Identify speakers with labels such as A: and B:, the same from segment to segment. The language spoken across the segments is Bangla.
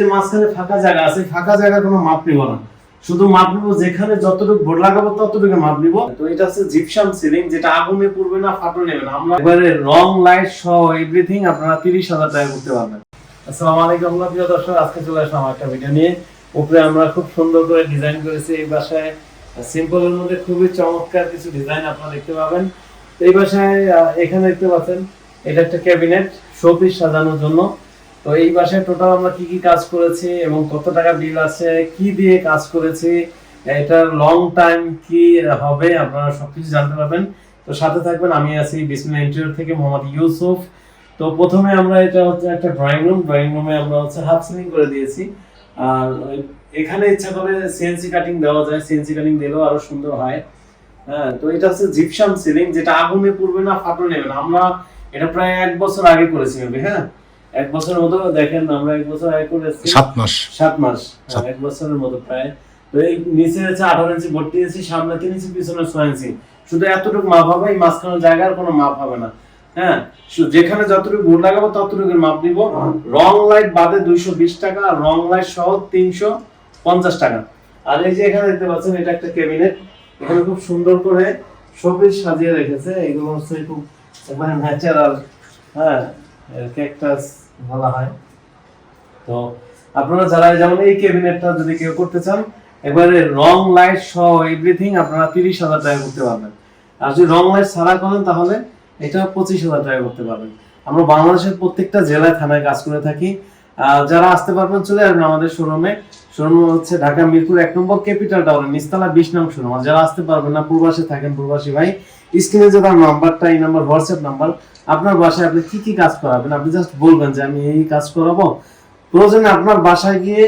A: যে মাঝখানে ফাঁকা জায়গা আছে ফাঁকা জায়গা কোনো মাপ নিব না। শুধু মাপ নিব, যেখানে যতটুকু লাগাবো, ততটুকু মাপ নিব। তো এটা হচ্ছে জিপসাম সিলিং যেটা আগুনে পড়বে না ফাটো নেবে না। আমরা এবারে রং লাইট সহ এভরিথিং আপনারা তিরিশ হাজার টাকা করতে পারবেন। আসসালামু আলাইকুম প্রিয় দর্শক, আজকে চলে আসলাম একটা ভিডিও নিয়ে। উপরে আমরা খুব সুন্দর করে ডিজাইন করেছি, এই বাসায় সিম্পলের মধ্যে খুবই চমৎকার কিছু ডিজাইন আপনারা দেখতে পাবেন। এই বাসায় এখানে দেখতে পাচ্ছেন, এটা একটা ক্যাবিনেট শোপিস সাজানোর জন্য। তো এই বাসায় টোটাল আমরা কি কি কাজ করেছি এবং কত টাকা বিল আছে, কি দিয়ে কাজ করেছি এটার লং টাইম কি হবে আপনারা সবকিছু জানতে পারবেন। তো সাথে থাকবেন, আমি আছি বিসমিল্লাহ ইন্টেরিয়র থেকে মোহাম্মদ ইউসুফ। তো প্রথমে আমরা এটা হচ্ছে একটা ড্রয়িং রুম ড্রয়িং রুমে আমরা হচ্ছে হাফ সিলিং করে দিয়েছি। আর এখানে ইচ্ছা করে সিএনসি কাটিং দেওয়া যায় সিএনসি কাটিং দিলেও আরও সুন্দর হয়। হ্যাঁ তো এটা হচ্ছে জিপসাম সিলিং যেটা আগুনে পড়বে না ফাটো নেবে না। আমরা এটা প্রায় এক বছর আগে করেছি হ্যাঁ? এক বছরের মতো দেখেন আমরা এক বছর করেছি
B: সাত মাস।
A: সাত মাস হ্যাঁ, এক বছরের মতো প্রায়। তো এই নিচে হচ্ছে আঠারো ইঞ্চি ভর্তি ইঞ্চি সামনে তিন ইঞ্চি পিছনে ছয় ইঞ্চি। শুধু এতটুকু মাপ হবে এই মাঝখানে জায়গার কোনো মাপ হবে না। হ্যাঁ যেখানে যতটুকু বোর্ড লাগাবো ততটুকু মাপ নিব। রং লাইট বাদে দুইশো বিশ টাকা আর রং লাইট সহ তিনশো পঞ্চাশ টাকা। আর এই যে এখানে দেখতে পাচ্ছেন এটা একটা ক্যাবিনেট। এখানে খুব সুন্দর করে শোপিস সাজিয়ে রেখেছে। এগুলো হচ্ছে খুব মানে ন্যাচারাল হ্যাঁ ক্যাকটাস বলা হয়। তো আপনারা যারা যেমন এই ক্যাবিনেটটা যদি কেউ করতে চান, একবারে রং লাইট সহ এভরিথিং আপনারা তিরিশ হাজার টাকা করতে পারবেন। আর যদি রং লাইট ছাড়া করেন তাহলে এটা পঁচিশ হাজার টাকা করতে পারবেন। আমরা বাংলাদেশের প্রত্যেকটা জেলায় থানায় কাজ করে থাকি। যারা আসতে পারবেন, চলে আসবেন আমাদের শোরুমে শোরুম হচ্ছে ঢাকা মিরপুর এক নম্বর ক্যাপিটাল টাওয়ার নিস্তালা বিশ নং শোরুম আর যারা আসতে পারবেন না পূর্বাসে থাকেন পূর্বাসী ভাই স্ক্রিনে যে তার নাম্বারটা এই নাম্বার হোয়াটসঅ্যাপ নাম্বার আপনার বাসায় আপনি কি কি কাজ করাবেন? আপনি জাস্ট বলবেন যে আমি এই কাজ করাবো। প্রয়োজনে আপনার বাসায় গিয়ে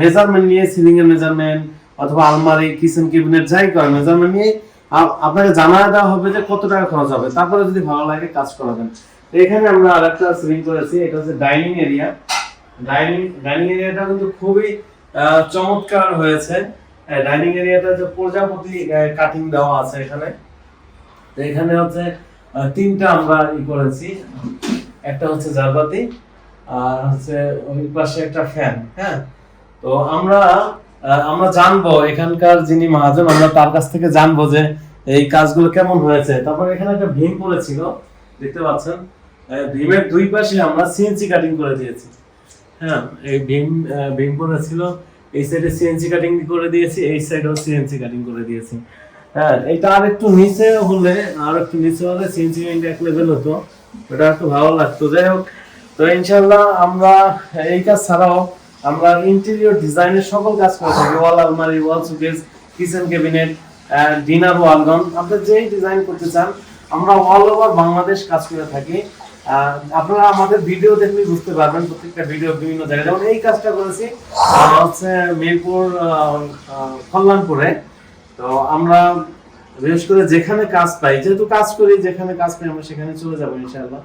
A: মেজারমেন্ট নিয়ে সিলিং এর মেজারমেন্ট অথবা আলমারি কিচেন ক্যাবিনেট যাই করে মেজারমেন্ট নিয়ে আপনাকে জানা দেওয়া হবে যে কত টাকা খরচ হবে। তারপরে যদি ভালো লাগে কাজ করাবেন। এখানে আমরা আর একটা সিলিং করেছি, এটা হচ্ছে ডাইনিং এরিয়া ডাইনিং ডাইনিং এরিয়াটা কিন্তু খুবই চমৎকার হয়েছে। ডাইনিং এরিয়াটা যে প্রজাপতি কাটিং দেওয়া আছে এখানে। এখানে হচ্ছে তিনটা আমরা ই করেছি। একটা হচ্ছে জারবাতি, আর হচ্ছে ওই পাশে একটা ফ্যান হ্যাঁ? তো আমরা আমরা জানব, এখানকার যিনি মহাজন, আমরা তার কাছ থেকে জানব যে এই কাজগুলো কেমন হয়েছে। তারপর এখানে একটা ভীম পড়েছিল, দেখতে পাচ্ছেন? ভীমের দুই পাশে আমরা সিএনসি কাটিং করে দিয়েছি। হ্যাঁ এই ভীম ভীম পড়েছিল, এই সাইডে সিএনসি কাটিং করে দিয়েছি, এই সাইডেও সিএনসি কাটিং করে দিয়েছি। হ্যাঁ এটা আর একটু নিচে হলে, আর একটু নিচে হলে সিএনসি এক লেভেল হতো। ওটা একটু ভালো লাগতো। যাই হোক, তো ইনশাল্লাহ আমরা এই কাজ ছাড়াও আমরা ইন্টেরিয়র ডিজাইনের সকল কাজ করে থাকি। ওয়াল আলমারি wall showcase kitchen cabinet dinner wagon আপনি যেই ডিজাইন করতে চান, আমরা অল ওভার বাংলাদেশ কাজ করে থাকি। আপনারা আমাদের ভিডিও দেখলে বুঝতে পারবেন প্রত্যেকটা ভিডিও বিভিন্ন জায়গায়। যেমন এই কাজটা করেছি হচ্ছে মিরপুর কল্যাণপুরে। তো আমরা বিশেষ করে যেখানে কাজ পাই, যেহেতু কাজ করি, যেখানে কাজ পাই, আমরা সেখানে চলে যাব ইনশাআল্লাহ।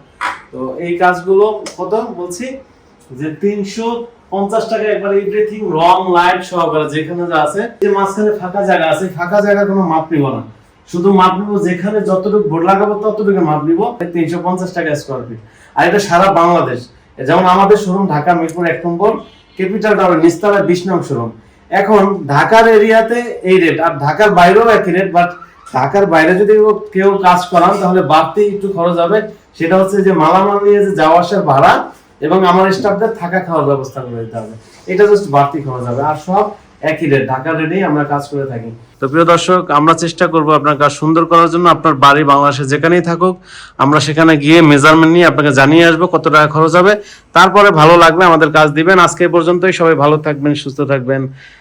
A: তো এই কাজগুলো কত বলছি যে তিনশো পঞ্চাশ টাকা একবার এভরিথিং রং লাইট সহকারে যেখানে যা আছে, যে মাঝখানে ফাঁকা জায়গা আছে ফাঁকা জায়গা কোনো মাপ নিব না। শুধু মাপ নিব যেখানে যতটুকু বোর্ড লাগাবো ততটুকু মাপ নিব তিনশো পঞ্চাশ টাকা স্কোয়ার ফিট আর এটা সারা বাংলাদেশ। যেমন আমাদের শোরুম ঢাকা মিরপুর এক নম্বর ক্যাপিটাল টাওয়ার নিস্তালা বিশ নং শোরুম এখন ঢাকার এরিয়াতে এই রেট আর ঢাকার বাইরেও একই রেট বাট ঢাকার বাইরে যদি কেউ- কাজ করান, তাহলে বাড়তি একটু খরচ হবে। সেটা হচ্ছে যে মালামাল নিয়ে যে যাওয়া আসার ভাড়া এবং আমার স্টাফদের থাকা খাওয়ার ব্যবস্থা করে দিতে হবে। এটা জাস্ট বাড়তি খরচ হবে। আর সব একই রেট ঢাকার রেটেই আমরা কাজ করে থাকি। তো প্রিয় দর্শক, আমরা চেষ্টা করব আপনার কাজ সুন্দর করার জন্য আপনার বাড়ি বাংলাদেশে যেখানেই থাকুক। আমরা সেখানে গিয়ে মেজারমেন্ট নিয়ে আপনাকে জানিয়ে আসব কত টাকা খরচ হবে। তারপরে ভালো লাগলে আমাদের কাজ দিবেন। আজকে পর্যন্তই। সবাই ভালো থাকবেন, সুস্থ থাকবেন।